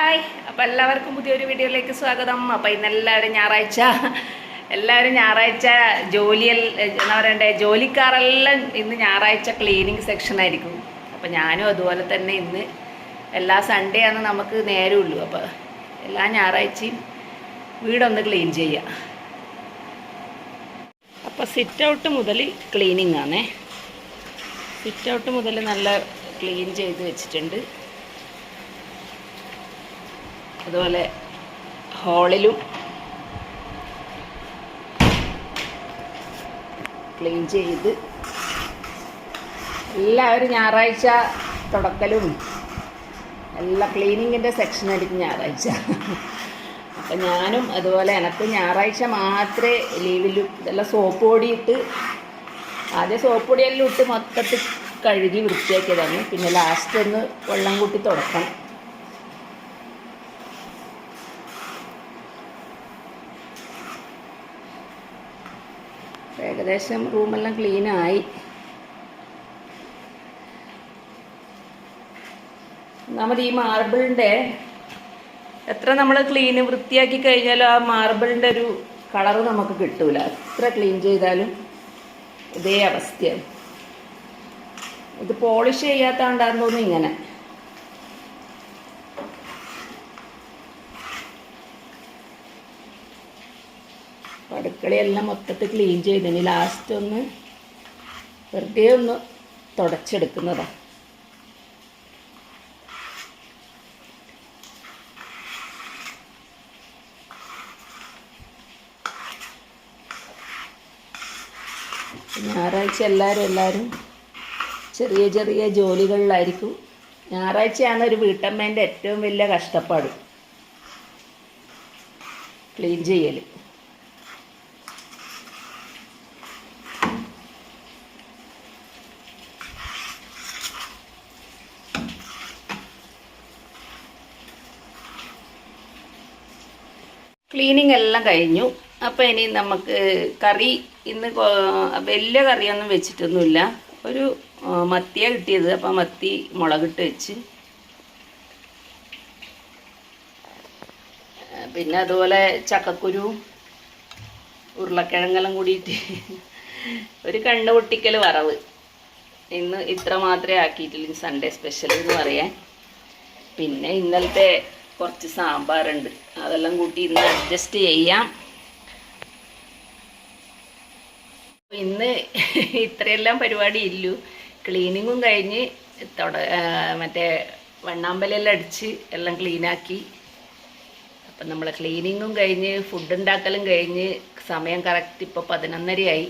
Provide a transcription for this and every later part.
Hi. അപ്പോൾ എല്ലാവർക്കും പുതിയൊരു വീഡിയോയിലേക്ക് സ്വാഗതം. അപ്പോൾ ഇന്ന് എല്ലാവരും ഞായറാഴ്ച. എല്ലാവരും ഞായറാഴ്ച ജോലിയൽ എന്താ പറയണ്ടേ ജോലിക്കാരെല്ലാം ഇന്ന് ഞായറാഴ്ച ക്ലീനിങ് സെക്ഷൻ ആയിരിക്കും. അപ്പോൾ ഞാനും അതുപോലെ തന്നെ ഇന്ന് എല്ലാ സൺഡേ ആണ് നമുക്ക് നേരമുള്ളൂ അപ്പോൾ എല്ലാ ഞായറാഴ്ചയും വീടൊന്ന് ക്ലീൻ ചെയ്യുക അപ്പോൾ സിറ്റ് ഔട്ട് മുതൽ ക്ലീനിങ് ആണേ. സിറ്റ് ഔട്ട് മുതൽ നല്ല ക്ലീൻ ചെയ്ത് വെച്ചിട്ടുണ്ട്. അതുപോലെ ഹോളിലും ക്ലീൻ ചെയ്ത് എല്ലാവരും ഞായറാഴ്ച തുടക്കലും എല്ലാ ക്ലീനിങ്ങിന്റെ സെക്ഷനായിരിക്കും ഞായറാഴ്ച. അപ്പം ഞാനും അതുപോലെ എനക്ക് ഞായറാഴ്ച മാത്രമേ ലീവിലും ഇതെല്ലാം സോപ്പ് പൊടിയിട്ട് ആദ്യം സോപ്പ് പൊടിയെല്ലാം ഇട്ട് മൊത്തത്തിൽ കഴുകി വൃത്തിയാക്കിയതാണ്. പിന്നെ ലാസ്റ്റ് ഒന്ന് വെള്ളം കൂട്ടി തുടക്കണം. ഏകദേശം റൂമെല്ലാം ക്ലീനായി ഒന്നാമത് ഈ മാർബിളിന്റെ എത്ര നമ്മൾ ക്ലീൻ വൃത്തിയാക്കി കഴിഞ്ഞാലും ആ മാർബിളിന്റെ ഒരു കളറ് നമുക്ക് കിട്ടൂല. എത്ര ക്ലീൻ ചെയ്താലും ഇതേ അവസ്ഥയാണ്. ഇത് പോളിഷ് ചെയ്യാത്തതുകൊണ്ടാണെന്ന് തോന്നുന്നു ഇങ്ങനെ. അടുക്കളയെല്ലാം മൊത്തത്തിൽ ക്ലീൻ ചെയ്തതിന് ലാസ്റ്റ് ഒന്ന് വെറുതെ ഒന്ന് തുടച്ചെടുക്കുന്നതാണ് ഞായറാഴ്ച എല്ലാവരും എല്ലാവരും ചെറിയ ചെറിയ ജോലികളിലായിരിക്കും. ഞായറാഴ്ചയാണ് ഒരു വീട്ടമ്മേന്റെ ഏറ്റവും വലിയ കഷ്ടപ്പാട്. ക്ലീൻ ചെയ്യൽ ക്ലീനിങ് എല്ലാം കഴിഞ്ഞു. അപ്പോൾ ഇനി നമുക്ക് കറി ഇന്ന് വലിയ കറിയൊന്നും വെച്ചിട്ടൊന്നുമില്ല. ഒരു മത്തിയാണ് മത്തിയ കിട്ടിയത്. അപ്പോൾ മത്തി മുളകിട്ട് വെച്ച്. പിന്നെ അതുപോലെ ചക്കക്കുരു ഉരുളക്കിഴങ്ങെല്ലാം കൂടിയിട്ട് ഒരു കണ്ണ് പൊട്ടിക്കൽ വറവ്. ഇന്ന് ഇത്ര മാത്രമേ ആക്കിയിട്ടുള്ളൂ. സൺഡേ സ്പെഷ്യൽ എന്ന് പറയാൻ. പിന്നെ ഇന്നലത്തെ കുറച്ച് സാമ്പാറുണ്ട്. അതെല്ലാം കൂട്ടി ഇന്ന് അഡ്ജസ്റ്റ് ചെയ്യാം. അപ്പൊ ഇന്ന് ഇത്രയെല്ലാം പരിപാടി ഇല്ലു ക്ലീനിങ്ങും കഴിഞ്ഞ് തുട മറ്റേ വണ്ണാമ്പലെല്ലാം അടിച്ച് എല്ലാം ക്ലീനാക്കി അപ്പം നമ്മൾ ക്ലീനിങ്ങും കഴിഞ്ഞ് ഫുഡ് ഉണ്ടാക്കലും കഴിഞ്ഞ് സമയം കറക്റ്റ് ഇപ്പോൾ പതിനൊന്നരയായി.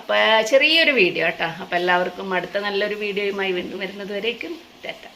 അപ്പോൾ ചെറിയൊരു വീഡിയോ കേട്ടോ അപ്പോൾ എല്ലാവർക്കും അടുത്ത നല്ലൊരു വീഡിയോയുമായി വീണ്ടും വരുന്നത് വരേക്കും. ടാറ്റ.